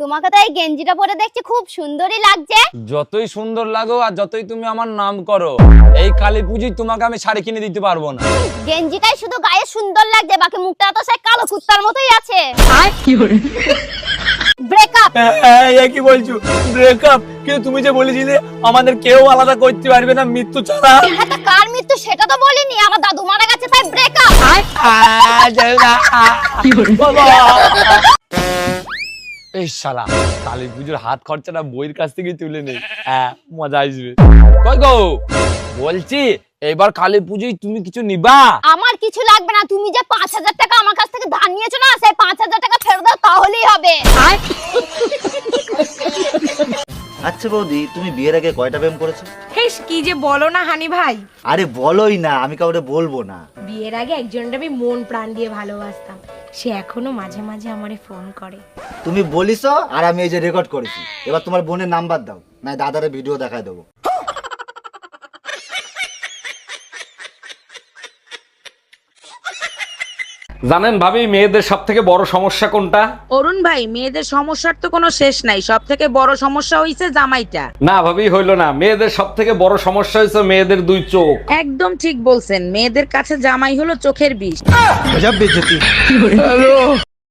তোমাকে তো এই গেঞ্জিটা পরে দেখছি খুব সুন্দরই লাগছে। যতই সুন্দর লাগো আর যতই তুমি আমার নাম করো এই কালী পুজোয় তোমাকে আমি শাড়ি কিনে দিতে পারব না। গেঞ্জিটাই শুধু গায়ে সুন্দর লাগছে বাকি মুখটা তো সেই কালো কুত্তার মতোই আছে। আর কি ব্রেকআপ এই কি বলছো? ব্রেকআপ কিন্তু তুমি যে বলেছিলে আমাদের কেউ আলাদা করতে পারবে না মৃত্যু ছাড়া। কার মৃত্যু সেটা তো বলিনি আমার দাদু মারা গেছে তাই ব্রেকআপ এই শালা কালী পুজোর হাত খরচাটা বইয়ের কাছ থেকে তুলে নেই হ্যাঁ মজা আসবে। কই গো? বলছি এবার কালী পুজোয় তুমি কিছু নিবা? আমার কিছু লাগবে না তুমি যে পাঁচ হাজার টাকা আমার কাছ থেকে ধার নিয়েছো না সেই পাঁচ হাজার টাকা ফেরত দাও তাহলেই হবে। আচ্ছা বৌদি তুমি বিয়ের আগে কয়টা প্রেম করেছ? হেস কি যে বলো না হানি ভাই। আরে বলোই না আমি কাউরে বলব না। বিয়ের আগে একজনটা আমি মন প্রাণ দিয়ে ভালোবাসতাম। সে এখনও মাঝে মাঝে আমারে ফোন করে। তুমি বলিছো আর আমি এই যে রেকর্ড করেছি। এবার তোমার বোনের নাম্বার দাও, না দাদারে ভিডিও দেখায় দেবো। জানেন ভাবি মেয়েদের সব থেকে বড় সমস্যা কোনটা? অরুণ ভাই মেয়েদের সমস্যার তো কোনো শেষ নাই। সব থেকে বড় সমস্যা হইছে জামাইটা। না ভাবি হইল না। মেয়েদের সব থেকে বড় সমস্যা হয়েছে মেয়েদের দুই চোখ। একদম ঠিক বলছেন। মেয়েদের কাছে জামাই হলো চোখের বিষ।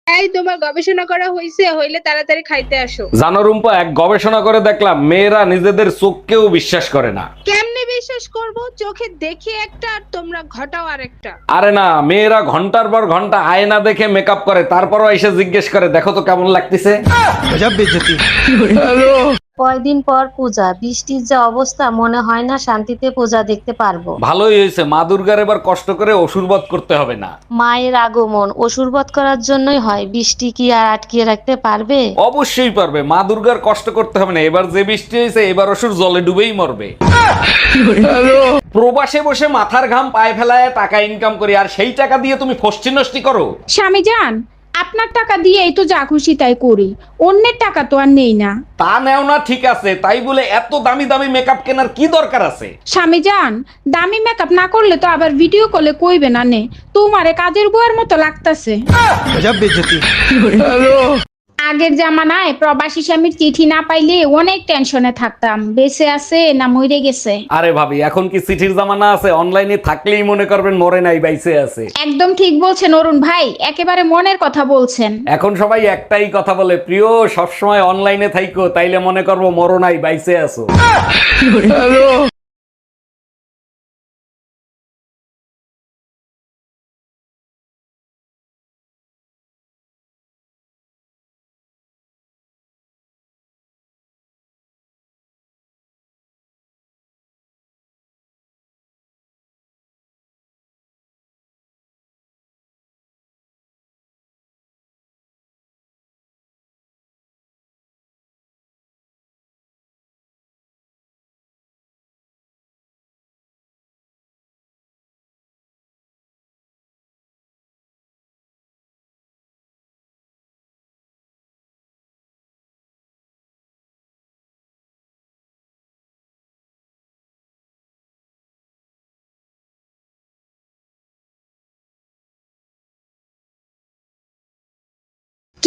এই তোমার গবেষণা করা হইছে হইলে তাড়াতাড়ি খাইতে আসো। জানো রুম্পা এক গবেষণা করে দেখলাম মেয়েরা নিজেদের চোখকেও বিশ্বাস করে না। কেমনে বিশ্বাস করব। চোখে দেখি একটা আর তোমরা ঘটাও আরেকটা। আরে না মেয়েরা ঘণ্টার পর ঘণ্টা আয়না দেখে মেকআপ করে তারপরও এসে জিজ্ঞেস করে দেখো তো কেমন লাগতেছে? কয়দিন পর পূজা বৃষ্টির যা অবস্থা মনে হয় না শান্তিতে পূজা দেখতে পারব। ভালোই হয়েছে মা দুর্গার এবার কষ্ট করে অসুরবধ করতে হবে না। মায়ের আগমন অসুরবধ করার জন্যই হয় বৃষ্টি কি আর আটকিয়ে রাখতে পারবে? অবশ্যই পারবে মা দুর্গার কষ্ট করতে হবে না এবার যে বৃষ্টি হয়েছে এবার অসুর জলে ডুবেই মরবে। প্রবাসে বসে মাথার ঘাম পায়ে ফেলায় টাকা ইনকাম করি আর সেই টাকা দিয়ে তুমি ফষ্টি নষ্টি করো? স্বামী যান আপনার টাকা দিয়েই তো যা খুশি তাই করি। অন্যের টাকা তো আর নেই না। তা নেও না ঠিক আছে। তাই বলে এত দামি দামি মেকআপ কেনার কি দরকার আছে? স্বামী যান দামি মেকআপ না করলে তো আবার ভিডিও কলে কইবে না নে। তোমারে কাজের বউয়ের মতো লাগতাছে। আগের জামানায় প্রবাসী স্বামীর চিঠি না পাইলে অনেক টেনশনে থাকতাম। বেঁচে আছে না মরে গেছে? আরে ভাবি এখন কি চিঠির জামানা আছে? অনলাইনে থাকলেই মনে করবেন মরে নাই বাইসে আছে। একদম ঠিক বলছেন অরুণ ভাই একেবারে মনের কথা বলছেন। এখন সবাই একটাই কথা বলে প্রিয় সবসময় অনলাইনে থাইকো তাইলে মনে করব মরো নাই বাইসে আছো।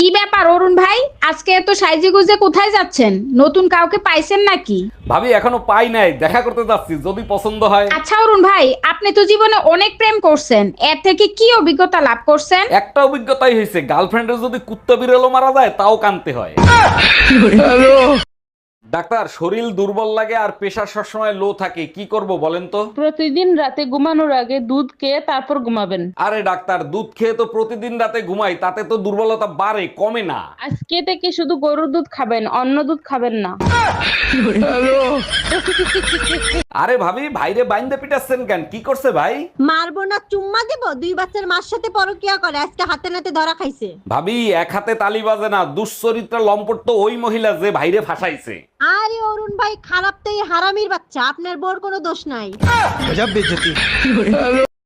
কি ব্যাপার অরুণ ভাই? আজকে এত সাইজে গুজে কোথায় যাচ্ছেন? নতুন কাউকে পাইছেন নাকি? ভাবি এখনও পাই নাই। দেখা করতে যাচ্ছি যদি পছন্দ হয়। আচ্ছা অরুণ ভাই আপনি তো জীবনে অনেক প্রেম করছেন। এর থেকে কি অভিজ্ঞতা লাভ করছেন? একটা অভিজ্ঞতাই হয়েছে গার্লফ্রেন্ডের যদি কুত্তা বিড়ালও মারা যায় তাও কানতে হয়। ডাক্তার শরীর দুর্বল লাগে আর প্রেশার সবসময় লো থাকে কি করব বলেন তো? প্রতিদিন রাতে ঘুমানোর আগে দুধ খেয়ে তারপর ঘুমাবেন। আরে ডাক্তার দুধ খেয়ে তো প্রতিদিন রাতে ঘুমাই তাতে তো দুর্বলতা বাড়ে কমে না। আজকে থেকে শুধু গরুর দুধ খাবেন অন্য দুধ খাবেন না। আরে ভাবি ভাইরে বাইন্দে পিটাচ্ছেন কেন? কি করছে ভাই? মারবো না চুম্মা দেবো? দুই বাচ্চার মার সাথে পরকিয়া করে আজকে হাতে নাতে ধরা খাইছে। ভাবি এক হাতে তালি বাজে না দুশ্চরিত্র লম্পট তো ওই মহিলা যে ভাইরে ফাঁসাইছে। আরে অরুণ ভাই খারাপ তো এই হারামির বাচ্চা। আপনার বোর কোনো দোষ নাই।